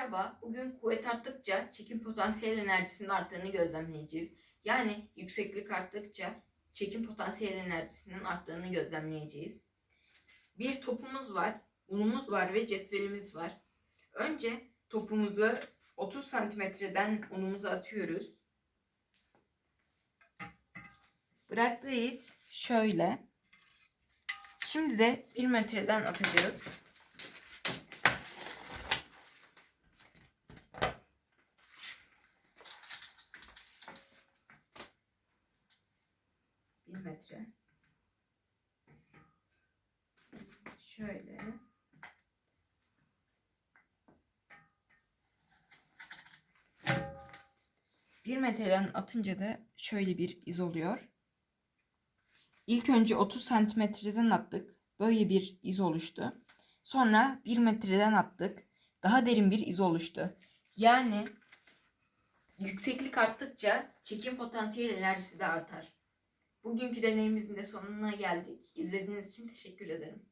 Merhaba, bugün kuvvet arttıkça çekim potansiyel enerjisinin arttığını gözlemleyeceğiz. Yani yükseklik arttıkça çekim potansiyel enerjisinin arttığını gözlemleyeceğiz. Bir topumuz var, unumuz var ve cetvelimiz var. Önce topumuzu 30 santimetreden unumuzu atıyoruz. Bıraktığı iz şöyle. Şimdi de 1 metreden atacağız. Bir metre. Şöyle. Bir metreden atınca da şöyle bir iz oluyor. İlk önce 30 santimetreden attık. Böyle bir iz oluştu. Sonra 1 metreden attık. Daha derin bir iz oluştu. Yani yükseklik arttıkça çekim potansiyel enerjisi de artar. Bugünkü deneyimizin de sonuna geldik. İzlediğiniz için teşekkür ederim.